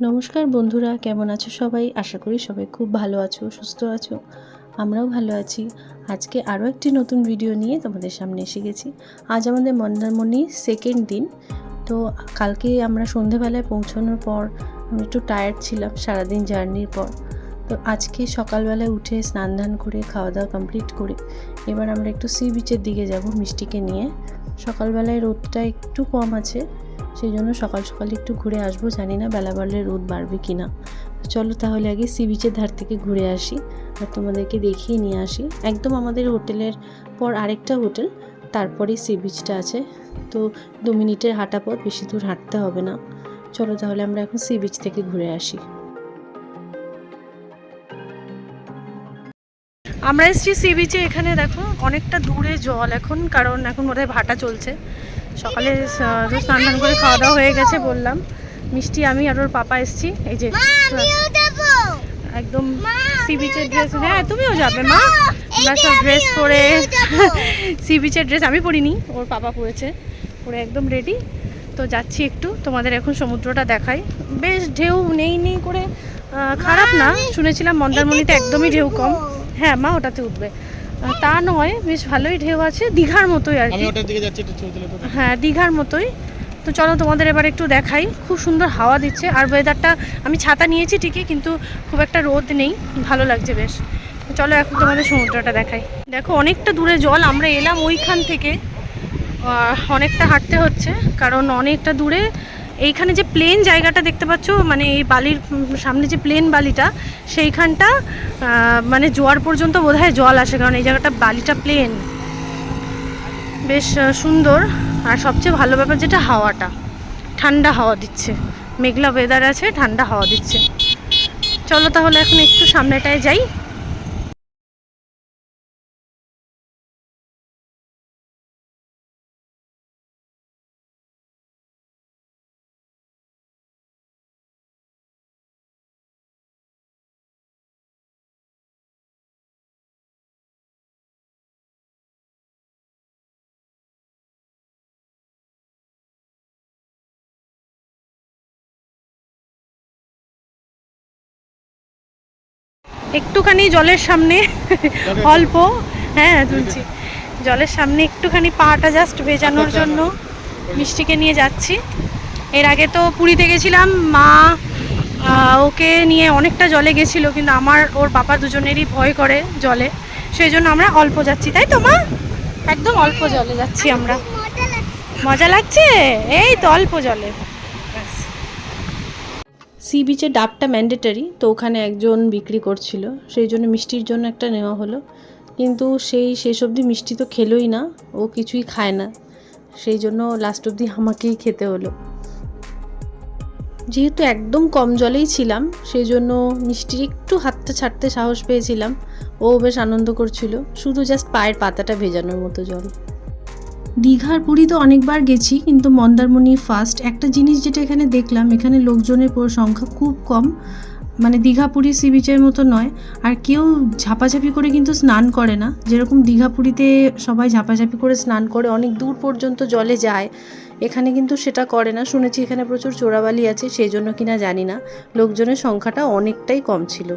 নমস্কার বন্ধুরা, কেমন আছো সবাই? আশা করি সবাই খুব ভালো আছো, সুস্থ আছো। আমরাও ভালো আছি। আজকে আরও একটি নতুন ভিডিও নিয়ে তোমাদের সামনে এসে গেছি। আজ আমাদের মন্দারমণি সেকেন্ড দিন। তো কালকে আমরা সন্ধেবেলায় পৌঁছানোর পর আমি একটু টায়ার্ড ছিলাম, সারাদিন জার্নির পর। তো আজকে সকালবেলায় উঠে স্নান ধান করে, খাওয়া দাওয়া কমপ্লিট করে এবার আমরা একটু সি বিচের দিকে যাব মিষ্টিকে নিয়ে। সকালবেলায় রোদটা একটু কম আছে। সেই জন্য সকাল সকাল একটু ঘুরে আসব, জানি না বেলা বাড়লে রোদ বাড়বে কি না চলো তাহলে আগে সি বিচের ধার থেকে ঘুরে আসি আর তোমাদেরকে দেখিয়ে নিয়ে আসি। একদম আমাদের হোটেলের পর আরেকটা হোটেল তারপরেই সি বিচটা আছে। তো দু মিনিটের হাঁটা পথ, বেশি দূর হাঁটতে হবে না। চলো তাহলে আমরা এখন সি বিচ থেকে ঘুরে আসি। আমরা এসেছি সি বিচে, এখানে দেখো অনেকটা দূরে জল এখন, কারণ এখন বোধহয় ভাটা চলছে। সকালে তো স্নান টান করে খাওয়া দাওয়া হয়ে গেছে বললাম। মিষ্টি আমি আর ওর পাপা এসেছি। এই যে একদম সি বিচের ড্রেস হ্যাঁ তুমিও যাবে মা। আমরা সব ড্রেস পরে সি বিচের ড্রেস আমি পরিনি ওর পাপা পরেছে। পরে একদম রেডি তো যাচ্ছি একটু তোমাদের এখন সমুদ্রটা দেখাই। বেশ ঢেউ নেই নেই করে খারাপ না। শুনেছিলাম মন্দারমণিতে একদমই ঢেউ কম। হ্যাঁ মা ওটাতে উঠবে। তা নয় বেশ ভালোই ঢেউ আছে দীঘার মতোই আর কি। হ্যাঁ দীঘার মতোই। তো চলো তোমাদের এবার একটু দেখাই খুব সুন্দর হাওয়া দিচ্ছে আর ওয়েদারটা আমি ছাতা নিয়েছি ঠিকই কিন্তু খুব একটা রোদ নেই ভালো লাগছে বেশ। চলো এখন তোমাদের সমুদ্রটা দেখাই। দেখো অনেকটা দূরে জল আমরা এলাম ওইখান থেকে। অনেকটা হাঁটতে হচ্ছে কারণ অনেকটা দূরে এইখানে যে প্লেন জায়গাটা দেখতে পাচ্ছ মানে এই বালির সামনে যে প্লেন বালিটা, সেইখানটা মানে জোয়ার পর্যন্ত বোধহয় জল আসে, কারণ এই জায়গাটা বালিটা প্লেন বেশ সুন্দর। আর সবচেয়ে ভালো ব্যাপার যেটা, হাওয়াটা। ঠান্ডা হাওয়া দিচ্ছে। মেঘলা ওয়েদার আছে, ঠান্ডা হাওয়া দিচ্ছে। চলো তাহলে এখন একটু সামনেটায় যাই। একটুখানি জলের সামনে অল্প হ্যাঁ তুলছি। জলের সামনে একটুখানি পাটা জাস্ট ভেজানোর জন্য মিষ্টিকে নিয়ে যাচ্ছি। এর আগে তো পুরীতে গেছিলাম মা ওকে নিয়ে অনেকটা জলে গেছিল কিন্তু আমার ওর বাবা দুজনেরই ভয় করে জলে। সেই জন্য আমরা অল্প যাচ্ছি তাই তো মা? একদম অল্প জলে যাচ্ছি আমরা। মজা লাগছে? এই তো অল্প জলে। সি বিচে ডাবটা ম্যান্ডেটারি তো ওখানে একজন বিক্রি করছিল। সেই জন্য মিষ্টির জন্য একটা নেওয়া হলো। কিন্তু সেই শেষ অবধি মিষ্টি তো খেলোই না, ও কিছুই খায় না। সেই জন্য লাস্ট অবধি আমাকেই খেতে হলো। যেহেতু একদম কম জলেই ছিলাম, সেই জন্য মিষ্টির একটু হাতটা ছাড়তে সাহস পেয়েছিলাম। ও বেশ আনন্দ করছিল, শুধু জাস্ট পায়ের পাতাটা ভেজানোর মতো জল। দীঘার পুরী তো অনেকবার গেছি, কিন্তু মন্দারমণি ফার্স্ট একটা জিনিস যেটা এখানে দেখলাম, এখানে লোকজনের সংখ্যা খুব কম। মানে দীঘা পুরী সি বিচের মতো নয়। আর কেউ ঝাপাঝাপি করে কিন্তু স্নান করে না। যেরকম দীঘা পুরীতে সবাই ঝাপাঝাপি করে স্নান করে, অনেক দূর পর্যন্ত জলে যায়। এখানে কিন্তু সেটা করে না। শুনেছি এখানে প্রচুর চোরাবালি আছে, সেই জন্য কিনা জানি না। লোকজনের সংখ্যাটা অনেকটাই কম ছিল।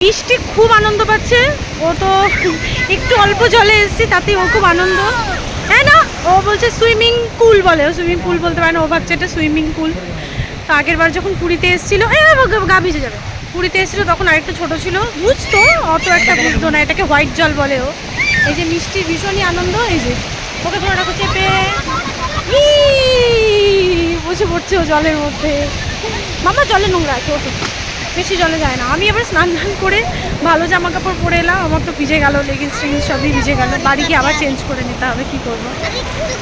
মিষ্টি খুব আনন্দ পাচ্ছে। ও তো একটু অল্প জলে এসেছে তাতে ও খুব আনন্দ। হ্যাঁ না, ও বলছে সুইমিং পুল বলে, ও সুইমিং পুল বলতে পারে না, ও ভাবছে এটা সুইমিং পুল। তো আগের বার যখন পুরীতে এসেছিল এ গা ভিজে যাবে। পুরীতে এসেছিল তখন আরেকটু ছোট ছিল, বুঝতো, অত একটা বুঝতো না, এটাকে হোয়াইট জল বলে ও। এই যে মিষ্টির ভীষণই আনন্দ, এই যে, ওকে ধরে রাখো চেপে বসে পড়ছে ও জলের মধ্যে। মামা জলে নোংরা আছে, ওঠো। বেশি জলে যায় না। আমি আবার স্নান ধান করে ভালো জামা কাপড় পরে এলাম আমার তো ভিজে গেল লেগিংস টেগিংস সবই ভিজে গেল। বাড়ি গিয়ে আবার চেঞ্জ করে নিতে হবে কি করব?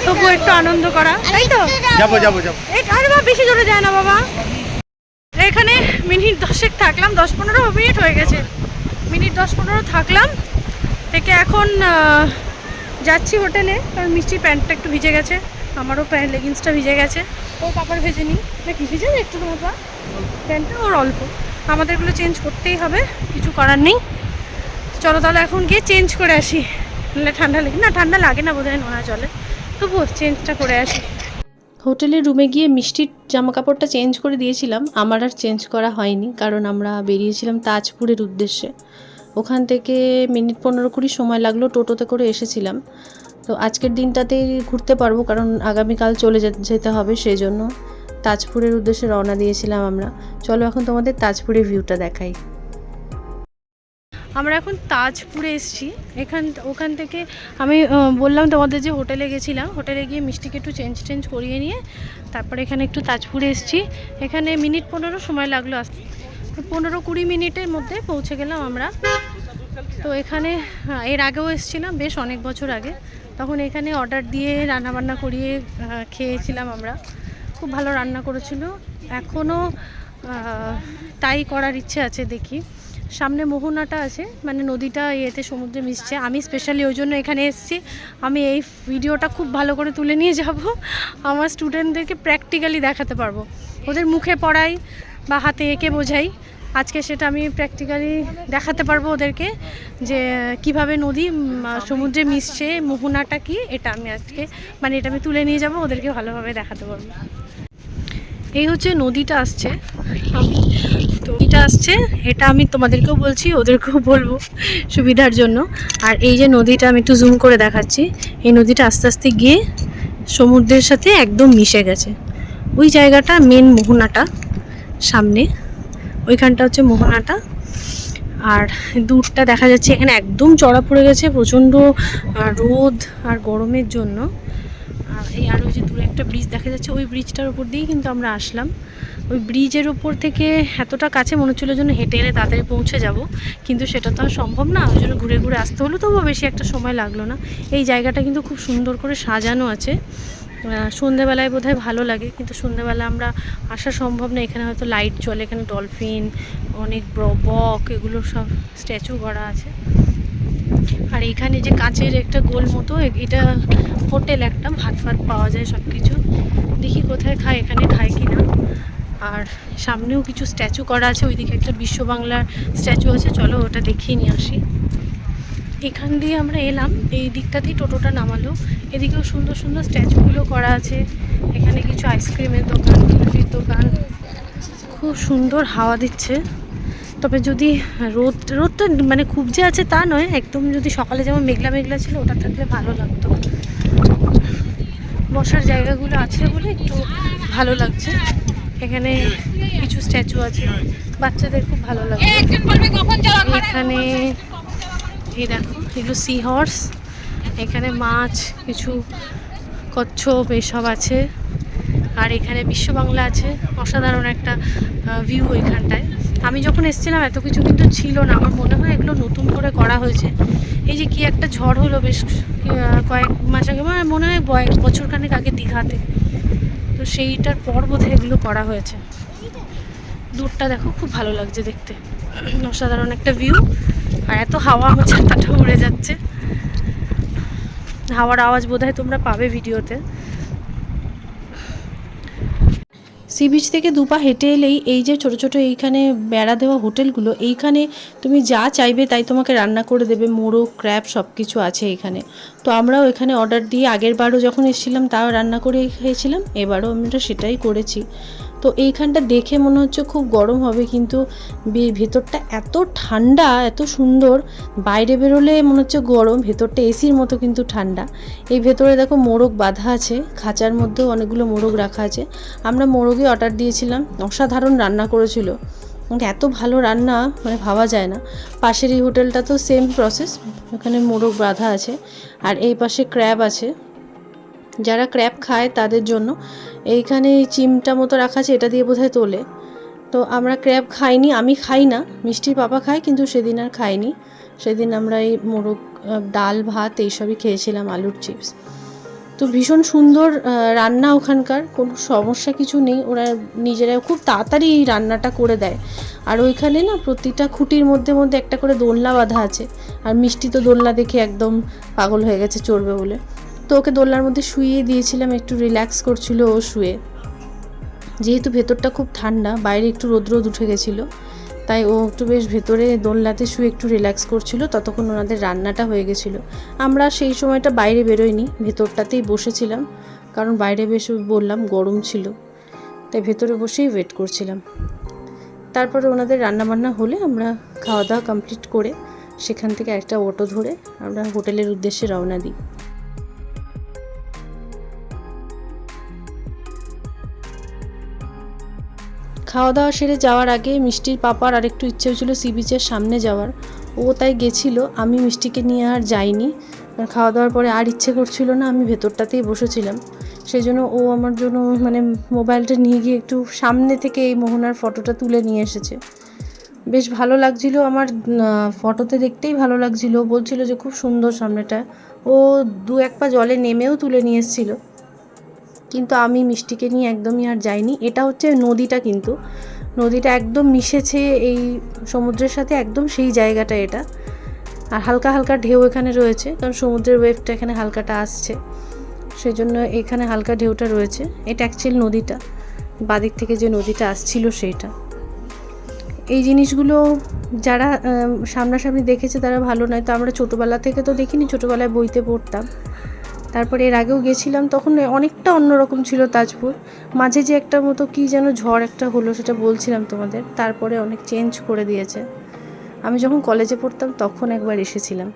তবুও একটু আনন্দ করা তাই তো? যাব যাব যাব। আরে বাবা বেশি জলে যায় না বাবা। এখানে মিনিট দশেক থাকলাম দশ পনেরো মিনিট হয়ে গেছে। মিনিট দশ পনেরো থাকলাম থেকে এখন যাচ্ছি হোটেলে কারণ মিষ্টির প্যান্টটা একটু ভিজে গেছে আমারও প্যান্ট লেগিংসটা ভিজে গেছে। ও পাপার ভেজে নি। নাকি ভিজে একটু তোমার পা প্যান্টটা ওর অল্প। আমাদেরগুলো চেঞ্জ করতেই হবে, কিছু করার নেই। চলো তাহলে এখন গিয়ে চেঞ্জ করে আসি। নাহলে ঠান্ডা লেগে, না ঠান্ডা লাগে না বোধ হয় নোনা জলে। তবুও চেঞ্জটা করে আসি। হোটেলের রুমে গিয়ে মিষ্টির জামা কাপড়টা চেঞ্জ করে দিয়েছিলাম। আমার আর চেঞ্জ করা হয়নি, কারণ আমরা বেরিয়েছিলাম তাজপুরের উদ্দেশ্যে। ওখান থেকে মিনিট পনেরো কুড়ি সময় লাগল টোটোতে করে এসেছিলাম। তো আজকের দিনটাতেই ঘুরতে পারব, কারণ আগামীকাল চলে যেতে হবে সেই জন্য তাজপুরের উদ্দেশ্যে রওনা দিয়েছিলাম আমরা। চলো এখন তোমাদের তাজপুরের ভিউটা দেখাই। আমরা এখন তাজপুরে এসেছি। এখান, ওখান থেকে আমি বললাম তোমাদের যে হোটেলে গেছিলাম। হোটেলে গিয়ে মিষ্টিকে একটু চেঞ্জ টেঞ্জ করিয়ে নিয়ে তারপরে এখানে একটু তাজপুরে এসেছি। এখানে মিনিট পনেরো সময় লাগল আসতে পনেরো কুড়ি মিনিটের মধ্যে পৌঁছে গেলাম আমরা। তো এখানে এর আগেও এসেছিলাম বেশ অনেক বছর আগে। তখন এখানে অর্ডার দিয়ে রান্নাবান্না করিয়ে খেয়েছিলাম আমরা। খুব ভালো রান্না করেছিল। এখনও তাই করার ইচ্ছে আছে দেখি। সামনে মোহনাটা আছে মানে নদীটা ইয়েতে সমুদ্রে মিশছে। আমি স্পেশালি ওই জন্য এখানে এসেছি। আমি এই ভিডিওটা খুব ভালো করে তুলে নিয়ে যাব। আমার স্টুডেন্টদেরকে প্র্যাকটিক্যালি দেখাতে পারব। ওদের মুখে পড়াই বা হাতে এঁকে বোঝাই। আজকে সেটা আমি প্র্যাকটিক্যালি দেখাতে পারব ওদেরকে যে কীভাবে নদী সমুদ্রে মিশছে, মোহনাটা কি, এটা আমি আজকে মানে এটা আমি তুলে নিয়ে যাব, ওদেরকে ভালোভাবে দেখাতে পারব। এই হচ্ছে নদীটা আসছে। তো আসছে, এটা আমি তোমাদেরকেও বলছি, ওদেরকেও বলব সুবিধার জন্য। আর এই যে নদীটা আমি একটু জুম করে দেখাচ্ছি, এই নদীটা আস্তে আস্তে গিয়ে সমুদ্রের সাথে একদম মিশে গেছে। ওই জায়গাটা মেন মোহনাটা, সামনে। ওইখানটা হচ্ছে মোহনাটা। আর দূরটা দেখা যাচ্ছে, এখানে একদম চড়া পড়ে গেছে, প্রচণ্ড রোদ আর গরমের জন্য। আর এই আর ওই যে দূরে একটা ব্রিজ দেখা যাচ্ছে, ওই ব্রিজটার উপর দিয়েই কিন্তু আমরা আসলাম। ওই ব্রিজের ওপর থেকে এতটা কাছে মনে হচ্ছিল জন্য হেঁটে এলে তাড়াতাড়ি পৌঁছে যাব, কিন্তু সেটা তো আর সম্ভব না। ওই জন্য ঘুরে ঘুরে আসতে হলো, তবুও বেশি একটা সময় লাগল না। এই জায়গাটা কিন্তু খুব সুন্দর করে সাজানো আছে। সন্ধেবেলায় বোধহয় ভালো লাগে, কিন্তু সন্ধেবেলা আমরা আসা সম্ভব না। এখানে হয়তো লাইট জ্বলে, এখানে ডলফিন অনেক বক, এগুলো সব স্ট্যাচু করা আছে। আর এখানে যে কাঁচের একটা গোল মতো এটা হোটেল একটা, ভাত ফাত পাওয়া যায় সব কিছু দেখি কোথায় খায়, এখানে খায় কি না আর সামনেও কিছু স্ট্যাচু করা আছে, ওইদিকে একটা বিশ্ব বাংলার স্ট্যাচু আছে, চলো ওটা দেখিয়ে নিয়ে আসি। এখান দিয়ে আমরা এলাম এই দিকটাতেই টোটোটা নামালো। এদিকেও সুন্দর সুন্দর স্ট্যাচুগুলো করা আছে। এখানে কিছু আইসক্রিমের দোকান কফির দোকান। খুব সুন্দর হাওয়া দিচ্ছে। তবে যদি রোদ রোদটা মানে খুব যে আছে তা নয় একদম যদি সকালে যেমন মেঘলা মেঘলা ছিল ওটা থাকলে ভালো লাগতো। বসার জায়গাগুলো আছে বলে একটু ভালো লাগছে। এখানে কিছু স্ট্যাচু আছে বাচ্চাদের খুব ভালো লাগছে। এখানে এই দেখো, এগুলো সি হর্স এখানে মাছ, কিছু কচ্ছপ, এসব আছে। আর এখানে বিশ্ব বাংলা আছে, অসাধারণ একটা ভিউ এখানটায়। আমি যখন এসেছিলাম, এত কিছু কিন্তু ছিল না। আমার মনে হয় এগুলো নতুন করে করা হয়েছে। এই যে কি একটা ঝড় হলো বেশ কয়েক মাস আগে মানে মনে হয় বছরখানেক আগে দীঘাতে। তো সেইটার পর বোধহয় এগুলো করা হয়েছে। দূরটা দেখো, খুব ভালো লাগছে দেখতে। অসাধারণ একটা ভিউ আর এত হাওয়া, আমার ছাতাটা উড়ে যাচ্ছে। হাওয়ার আওয়াজ বোধহয় তোমরা পাবে ভিডিওতে। সি বিচ থেকে দুপা হেঁটে এলেই এই যে ছোট ছোট এইখানে বেড়া দেওয়া হোটেলগুলো, এইখানে তুমি যা চাইবে তাই তোমাকে রান্না করে দেবে, মোরগ, ক্র্যাব সব কিছু আছে এখানে। তো আমরাও এখানে অর্ডার দিয়ে আগের বারও যখন এসেছিলাম তাও রান্না করে খেয়েছিলাম, এবারও আমরা সেটাই করেছি। তো এইখানটা দেখে মনে হচ্ছে খুব গরম হবে, কিন্তু ভেতরটা এত ঠান্ডা, এত সুন্দর। বাইরে বেরোলে মনে হচ্ছে গরম, ভেতরটা এসির মতো কিন্তু ঠান্ডা। এই ভেতরে দেখো মোরগ বাঁধা আছে, খাঁচার মধ্যেও অনেকগুলো মোরগ রাখা আছে। আমরা মোরগে অর্ডার দিয়েছিলাম, অসাধারণ রান্না করেছিল। মানে এত ভালো রান্না মানে ভাবা যায় না। পাশের এই হোটেলটা তো সেম প্রসেস ওখানে মোরগ বাঁধা আছে, আর এই পাশে ক্র্যাব আছে। যারা ক্র্যাপ খায় তাদের জন্য। এইখানে এই চিমটা মতো রাখা আছে, এটা দিয়ে বোধহয় তোলে। তো আমরা ক্র্যাব খাইনি, আমি খাই না, মিষ্টির পাপা খায়, কিন্তু সেদিন আর খাইনি। সেদিন আমরা এই মোরগ ডাল, ভাত এইসবই খেয়েছিলাম, আলুর চিপস। তো ভীষণ সুন্দর রান্না ওখানকার, কোনো সমস্যা কিছু নেই, ওরা নিজেরা খুব তাড়াতাড়ি এই রান্নাটা করে দেয়। আর ওইখানে না প্রতিটা খুঁটির মধ্যে মধ্যে একটা করে দোলনা বাঁধা আছে, আর মিষ্টি তো দোলনা দেখে একদম পাগল হয়ে গেছে চড়বে বলে। তো ওকে দোলনার মধ্যে শুইয়ে দিয়েছিলাম, একটু রিল্যাক্স করছিল ও শুয়ে। যেহেতু ভেতরটা খুব ঠান্ডা, বাইরে একটু রোদ রোদ উঠে গেছিল, তাই ও একটু বেশ ভেতরে দোলনাতে শুয়ে একটু রিল্যাক্স করছিল, ততক্ষণ ওনাদের রান্নাটা হয়ে গেছিল। আমরা সেই সময়টা বাইরে বেরোইনি ভেতরটাতেই বসেছিলাম, কারণ বাইরে বেশ বললাম গরম ছিল, তাই ভেতরে বসেই ওয়েট করছিলাম। তারপরে ওনাদের রান্নাবান্না হলে আমরা খাওয়া দাওয়া কমপ্লিট করে সেখান থেকে একটা অটো ধরে আমরা হোটেলের উদ্দেশ্যে রওনা দিই। খাওয়া দাওয়া সেরে যাওয়ার আগে মিষ্টির পাপার আর একটু ইচ্ছে হয়েছিল সি বিচের সামনে যাওয়ার। ও তাই গেছিল, আমি মিষ্টিকে নিয়ে আর যাইনি। খাওয়া দাওয়ার পরে আর ইচ্ছে করছিল না, আমি ভেতরটাতেই বসেছিলাম। সেই জন্য ও আমার জন্য মানে মোবাইলটা নিয়ে গিয়ে একটু সামনে থেকে এই মোহনার ফটোটা তুলে নিয়ে এসেছে। বেশ ভালো লাগছিল আমার ফটোতে দেখতেই ভালো লাগছিল। বলছিল যে খুব সুন্দর সামনেটা। ও দু এক পা জলে নেমেও তুলে নিয়ে এসেছিল। কিন্তু আমি মিষ্টিকে নিয়ে একদমই আর যাইনি। এটা হচ্ছে নদীটা কিন্তু। নদীটা একদম মিশেছে এই সমুদ্রের সাথে, একদম সেই জায়গাটা এটা। আর হালকা হালকা ঢেউ এখানে রয়েছে, কারণ সমুদ্রের ওয়েভটা এখানে হালকাটা আসছে। সেই জন্য এখানে হালকা ঢেউটা রয়েছে। এটা অ্যাকচুয়াল নদীটা। বাদিক থেকে যে নদীটা আসছিল সেইটা এই জিনিসগুলো যারা সামনাসামনি দেখেছে তারা ভালো নয়। তো আমরা ছোটোবেলা থেকে তো দেখিনি, ছোটোবেলায় বইতে পড়তাম। তারপরে এর আগেও গেছিলাম, তখন অনেকটা অন্যরকম ছিল তাজপুর। মাঝে যে একটা মতো কি যেন ঝড় একটা হলো, সেটা বলছিলাম তোমাদের। তারপরে অনেক চেঞ্জ করে দিয়েছে। আমি যখন কলেজে পড়তাম, তখন একবার এসেছিলাম।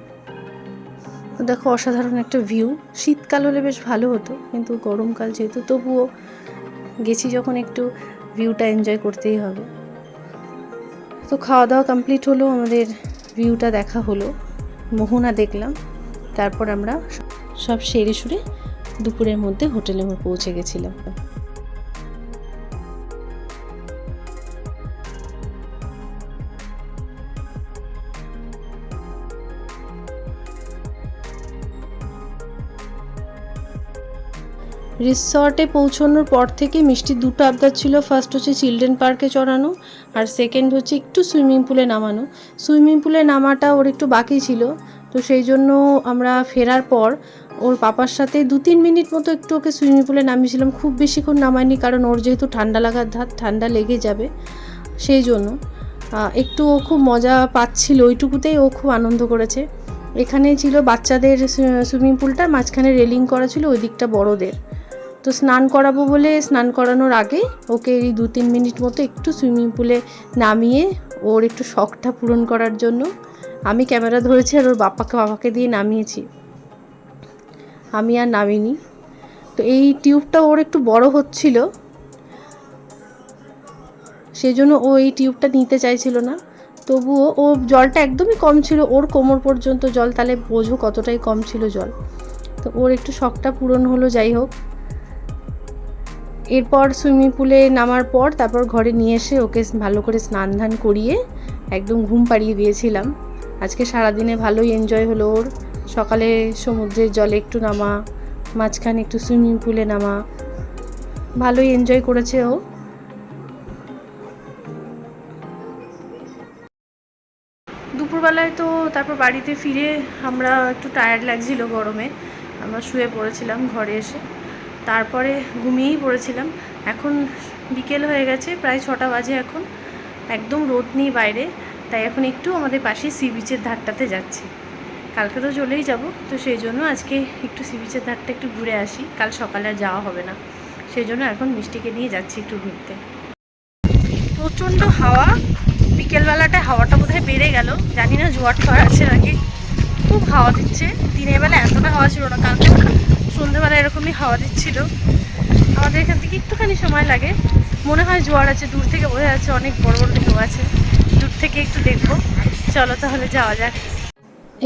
তো দেখো, অসাধারণ একটা ভিউ শীতকাল হলে বেশ ভালো হতো, কিন্তু গরমকাল যেহেতু, তবুও গেছি যখন একটু ভিউটা এনজয় করতেই হবে। তো খাওয়া দাওয়া কমপ্লিট হলো, আমাদের ভিউটা দেখা হলো। মোহনা দেখলাম, তারপর আমরা সব সেরে সুরে দুপুরের মধ্যে হোটেলে আমরা পৌঁছে গেছিলাম। রিসর্টে পৌঁছানোর পর থেকে মিষ্টি দুটো আবদার ছিল। ফার্স্ট হচ্ছে চিলড্রেন পার্কে চড়ানো আর সেকেন্ড হচ্ছে একটু সুইমিং পুলে নামানো। সুইমিং পুলে নামাটা ওর একটু বাকি ছিল। তো সেই জন্য আমরা ফেরার পর ওর পাপার সাথে দু তিন মিনিট মতো একটু ওকে সুইমিং পুলে নামিয়েছিলাম। খুব বেশিক্ষণ নামায়নি, কারণ ওর যেহেতু ঠান্ডা লাগার ধার, ঠান্ডা লেগে যাবে, সেই জন্য একটু ও খুব মজা পাচ্ছিল, ওইটুকুতেই ও খুব আনন্দ করেছে। এখানে ছিল বাচ্চাদের সুইমিং পুলটা মাঝখানে রেলিং করা ছিল ওই দিকটা বড়দের। তো স্নান করাবো বলে স্নান করানোর আগে ওকে এই দু তিন মিনিট মতো একটু সুইমিং পুলে নামিয়ে ওর একটু শখটা পূরণ করার জন্য আমি ক্যামেরা ধরেছি আর ওর বাপাকে বাবাকে দিয়ে নামিয়েছি। আমি আর নামিনি। তো এই টিউবটা ওর একটু বড় হচ্ছিল। সেই জন্য ও এই টিউবটা নিতে চাইছিল না। তবুও ও জলটা একদমই কম ছিল। ওর কোমর পর্যন্ত জল, তাহলে বোঝো কতটাই কম ছিল জল। তো ওর একটু শখটা পূরণ হলো, যাই হোক। এরপর সুইমিং পুলে নামার পর তারপর ঘরে নিয়ে এসে ওকে ভালো করে স্নান ধান করিয়ে একদম ঘুম পাড়িয়ে দিয়েছিলাম। আজকে সারাদিনে ভালোই এনজয় হলো ওর। সকালে সমুদ্রের জলে একটু নামা, মাঝখানে একটু সুইমিং পুলে নামা। ভালোই এনজয় করেছে ও। দুপুরবেলায় তো তারপর বাড়িতে ফিরে আমরা একটু টায়ার্ড লাগছিল গরমে। আমরা শুয়ে পড়েছিলাম ঘরে এসে। তারপরে ঘুমিয়েই পড়েছিলাম। এখন বিকেল হয়ে গেছে, প্রায় ছটা বাজে এখন। একদম রোদ নেই বাইরে, তাই এখন একটু আমাদের পাশে সি বিচের ধারটাতে যাচ্ছি। কালকে তো চলেই যাব, তো সেই জন্য আজকে একটু সি বিচের ধারটা একটু ঘুরে আসি। কাল সকালে আর যাওয়া হবে না। সেই জন্য এখন মিষ্টিকে নিয়ে যাচ্ছি একটু ঘুরতে। প্রচণ্ড হাওয়া। বিকেলবেলাটা হাওয়াটা বোধহয় বেড়ে গেল। জানি না জোয়ার টোয়ার আছে নাকি। খুব হাওয়া দিচ্ছে। দিনের বেলা এতটা হাওয়া ছিল না। কালকে সন্ধ্যেবেলা এরকমই হাওয়া দিচ্ছিল। আমাদের এখান থেকে একটুখানি সময় লাগে। মনে হয় জোয়ার আছে। দূর থেকে বোঝা যাচ্ছে অনেক বড় বড় ঢেউ আছে। দূর থেকে একটু দেখব। চলো তাহলে যাওয়া যাক।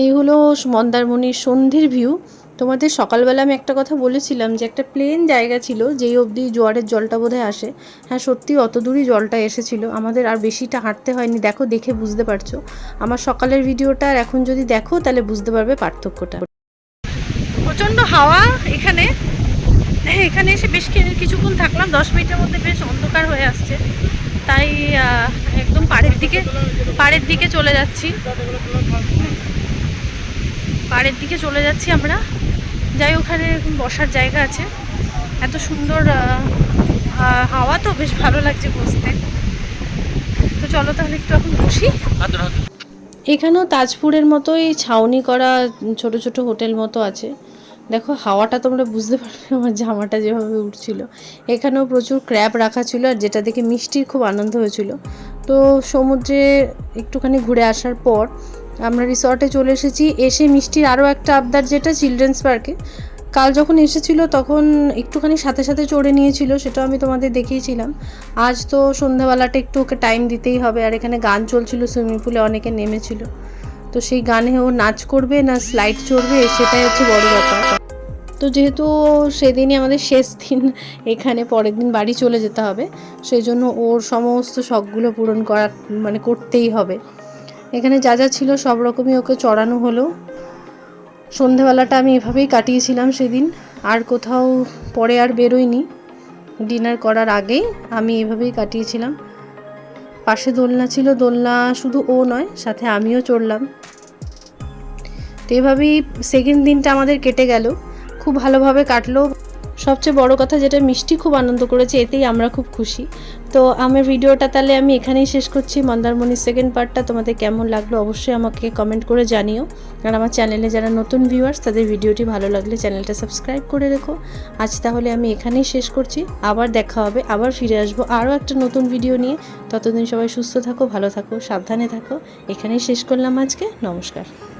এই হলো মন্দারমণির সন্ধির ভিউ তোমাদের সকালবেলা আমি একটা কথা বলেছিলাম যে একটা প্লেন জায়গা ছিল, যেই অবধি জোয়ারের জলটা বোধহয় আসে। হ্যাঁ সত্যি অত দূরই জলটা এসেছিল। আমাদের আর বেশিটা হাঁটতে হয়নি। দেখো, দেখে বুঝতে পারছ। আমার সকালের ভিডিওটা আর এখন যদি দেখো, তাহলে বুঝতে পারবে পার্থক্যটা। প্রচণ্ড হাওয়া এখানে। এখানে এসে বেশ কিছুক্ষণ থাকলাম। দশ মিনিটের মধ্যে বেশ অন্ধকার হয়ে আসছে। তাই একদম পাড়ের দিকে পাড়ের দিকে চলে যাচ্ছি। পাড়ের দিকে চলে যাচ্ছি আমরা। যাই ওখানে বসার জায়গা আছে। এত সুন্দর হা- হাওয়া তো বেশ ভালো লাগছে বসতে। তো চলো তাহলে একটু এখন বসি। এখানেও তাজপুরের মতোই ছাউনি করা ছোট ছোট হোটেল মতো আছে। দেখো হাওয়াটা তোমরা বুঝতে পারবে আমার জামাটা যেভাবে উঠছিল। এখানেও প্রচুর ক্র্যাব রাখা ছিল আর যেটা দেখে মিষ্টির খুব আনন্দ হয়েছিল। তো সমুদ্রে একটুখানি ঘুরে আসার পর আমরা রিসর্টে চলে এসেছি। এসে মিষ্টির আরও একটা আবদার যেটা চিলড্রেন্স পার্কে কাল যখন এসেছিল তখন একটুখানি সাথে সাথে চড়ে নিয়েছিল, সেটা আমি তোমাদের দেখিয়েছিলাম। আজ তো সন্ধ্যাবেলাটা একটু ওকে টাইম দিতেই হবে, আর এখানে গান চলছিল সুইমিং পুলে অনেকে নেমেছিল। তো সেই গানে ও নাচ করবে না স্লাইড চড়বে, সেটাই হচ্ছে বড় ব্যাপার। তো যেহেতু সেদিনই আমাদের শেষ দিন, এখানে পরের দিন বাড়ি চলে যেতে হবে, সেই জন্য ওর সমস্ত শখগুলো পূরণ করা মানে করতেই হবে। এখানে যা যা ছিল সব রকমই ওকে চড়ানো হলো। সন্ধেবেলাটা আমি এভাবেই কাটিয়েছিলাম সেদিন, আর কোথাও পরে আর বেরোইনি। ডিনার করার আগেই আমি এভাবেই কাটিয়েছিলাম। পাশে দোলনা ছিল, দোলনা শুধু ও নয়, সাথে আমিও চড়লাম। তো এভাবেই সেকেন্ড দিনটা আমাদের কেটে গেল। খুব ভালোভাবে কাটলো। সবচেয়ে বড় কথা যেটা মিষ্টি খুব আনন্দ করেছে, এতেই আমরা খুব খুশি। তো আমার ভিডিওটা তাহলে আমি এখানেই শেষ করছি। মন্দারমণির সেকেন্ড পার্টটা তোমাদের কেমন লাগল অবশ্যই আমাকে কমেন্ট করে জানিও। আর আমার চ্যানেলে যারা নতুন ভিউয়ার্স তাদের ভিডিওটি ভালো লাগলে চ্যানেলটা সাবস্ক্রাইব করে রেখো। আজ তাহলে আমি এখানেই শেষ করছি। আবার দেখা হবে, আবার ফিরে আসব আরও একটা নতুন ভিডিও নিয়ে। ততদিন সবাই সুস্থ থাকো, ভালো থাকো, সাবধানে থাকো। এখানেই শেষ করলাম আজকে। নমস্কার।